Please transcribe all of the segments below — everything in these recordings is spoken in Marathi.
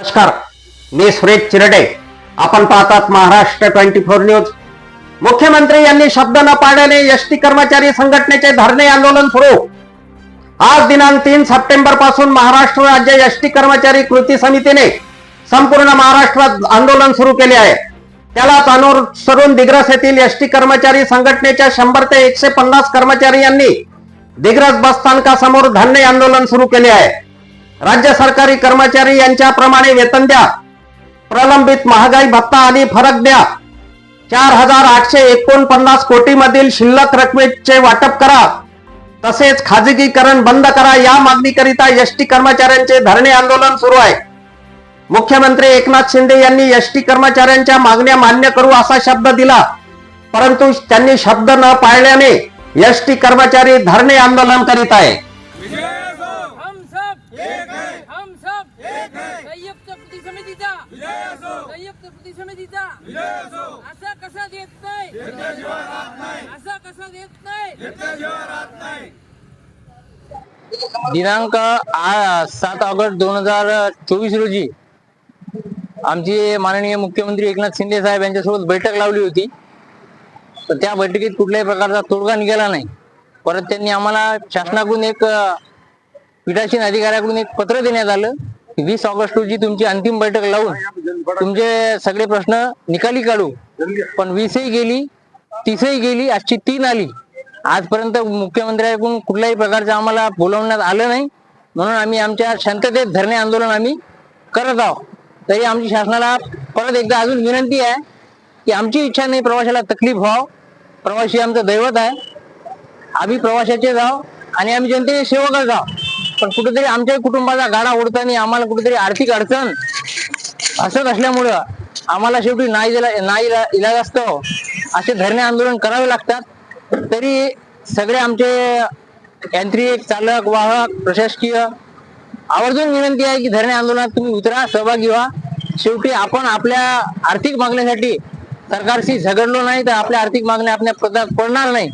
नमस्कार. मी सुरेश चिरडे. आपण पाहतात महाराष्ट्र ट्वेंटी फोर न्यूज. मुख्यमंत्री यांनी शब्द न पाळल्याने एसटी कर्मचारी संघटनेचे धरणे आंदोलन सुरू. आज दिनांक तीन सप्टेंबरपासून महाराष्ट्र राज्य एसटी कर्मचारी कृती समितीने संपूर्ण महाराष्ट्रात आंदोलन सुरू केले आहे. त्यालाच अनुसरून दिग्रस येथील एसटी कर्मचारी संघटनेच्या शंभर ते एकशे पन्नास कर्मचारी यांनी दिग्रस बसस्थानकासमोर धरणे आंदोलन सुरू केले आहे. राज्य सरकारी कर्मचारी यांच्याप्रमाणे वेतन द्या. प्रलंबित महागाई भत्ता आणि फरक द्या. चार हजार आठशे एकोणपन्नास कोटीमधील शिल्लक रकमेचे वाटप करा. तसेच खाजगीकरण बंद करा. या मागणीकरिता एस टी कर्मचाऱ्यांचे धरणे आंदोलन सुरू आहे. मुख्यमंत्री एकनाथ शिंदे यांनी एस टी कर्मचाऱ्यांच्या मागण्या मान्य करू असा शब्द दिला. परंतु त्यांनी शब्द न पाळल्याने एस टी कर्मचारी धरणे आंदोलन करीत आहे संयुक्त समितीचा असा देत नाही? असं कसं देत नाही? दिनांक सात ऑगस्ट दोन हजार चोवीस रोजी आमची माननीय मुख्यमंत्री एकनाथ शिंदे साहेब यांच्यासोबत बैठक लावली होती. तर त्या बैठकीत कुठल्याही प्रकारचा तोडगा निघाला नाही. परत त्यांनी आम्हाला शासनाकडून एक पीठासीन अधिकाऱ्याकडून एक पत्र देण्यात आलं. वीस ऑगस्ट रोजी तुमची अंतिम बैठक लावून तुमचे सगळे प्रश्न निकाली काढू. पण वीसही गेली तीसही गेली आजची तीन आली. आजपर्यंत मुख्यमंत्र्यांकडून कुठल्याही प्रकारचं आम्हाला बोलवण्यात आलं नाही. म्हणून आम्ही आमच्या शांततेत धरणे आंदोलन आम्ही करत आहोत. तरी आमची शासनाला परत एकदा अजून विनंती आहे की आमची इच्छा नाही प्रवाशाला तकलीफ व्हाव. प्रवासी आमचं दैवत आहे. आम्ही प्रवाशाचे जाव आणि आम्ही जनतेचे सेवकच जाव पण कुठेतरी आमच्या कुटुंबाचा गाडा ओढताना आम्हाला कुठेतरी आर्थिक अडचण असत असल्यामुळं आम्हाला शेवटी नाही नाही इलाज असतो. असे धरणे आंदोलन करावे लागतात. तरी सगळे आमचे यांत्रिक चालक वाहक प्रशासकीय आवर्जून विनंती आहे की धरणे आंदोलनात तुम्ही उतरा सहभागी व्हा. शेवटी आपण आपल्या आर्थिक मागण्यासाठी सरकारशी झगडलो नाही तर आपल्या आर्थिक मागण्या आपल्या पदात पडणार नाही.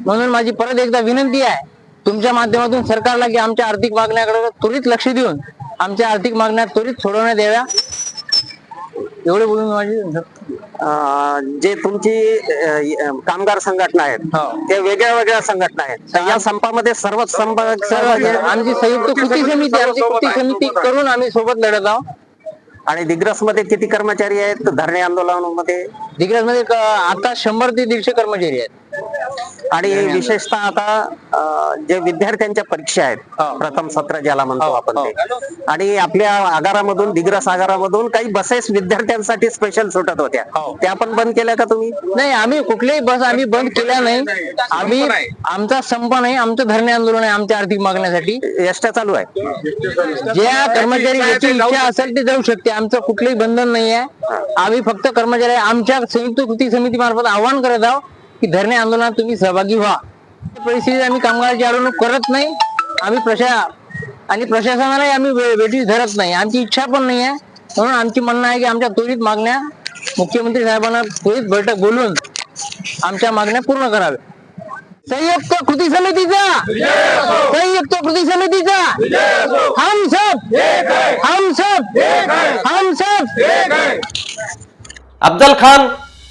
म्हणून माझी परत एकदा विनंती आहे तुमच्या माध्यमातून सरकारला की आमच्या आर्थिक मागण्याकडे त्वरित लक्ष देऊन आमच्या आर्थिक मागण्या त्वरित सोडवण्यात याव्या? एवढे बोलून माझी अं, जे तुमची कामगार संघटना आहेत हो. ते वेगळ्या वेगळ्या संघटना आहेत. या संपामध्ये सर्व संप सर्व आमची संयुक्त कृती समिती आमची कृती समिती करून आम्ही सोबत लढत आहोत. आणि दिग्रसमध्ये किती कर्मचारी आहेत? धरणे आंदोलनामध्ये? दिग्रसमध्ये आता शंभर ते दीडशे कर्मचारी आहेत. आणि विशेषतः आता जे विद्यार्थ्यांच्या परीक्षा आहेत हो. प्रथम सत्र ज्याला म्हणतो हो, आपण हो. ते. आणि आपल्या आगारामधून दिग्रस आगारामधून काही बसेस विद्यार्थ्यांसाठी स्पेशल सुटत होत्या. हो. त्या पण बंद केल्या का तुम्ही? नाही आम्ही कुठल्याही बस आम्ही बंद केल्या नाही. आम्ही आमचा संप नाही आमचं धरणे आंदोलन आहे आमच्या आर्थिक मागण्यासाठी. एसट्या चालू आहे. ज्या कर्मचारी इच्छा असेल ते जाऊ शकते आमचं कुठलंही बंधन नाही आहे. आम्ही फक्त कर्मचारी आमच्या संयुक्त कृती समिती मार्फत आवाहन करत आहोत की धरणे आंदोलनात तुम्ही सहभागी व्हा. परिस्थितीत आम्ही कामगाराची अडवणूक करत नाही. आम्ही प्रशा आणि प्रशासनालाही आम्ही वे- वेठीस धरत नाही. आमची इच्छा पण नाही आहे. म्हणून आमची म्हणणं आहे की आमच्या त्वरित मागण्या मुख्यमंत्री साहेबांना त्वरित बैठक बोलून आमच्या मागण्या पूर्ण कराव्या. संयुक्त कृती समितीचा! संयुक्त कृती समितीचा! हम सब हम सब हम सब अफजल खान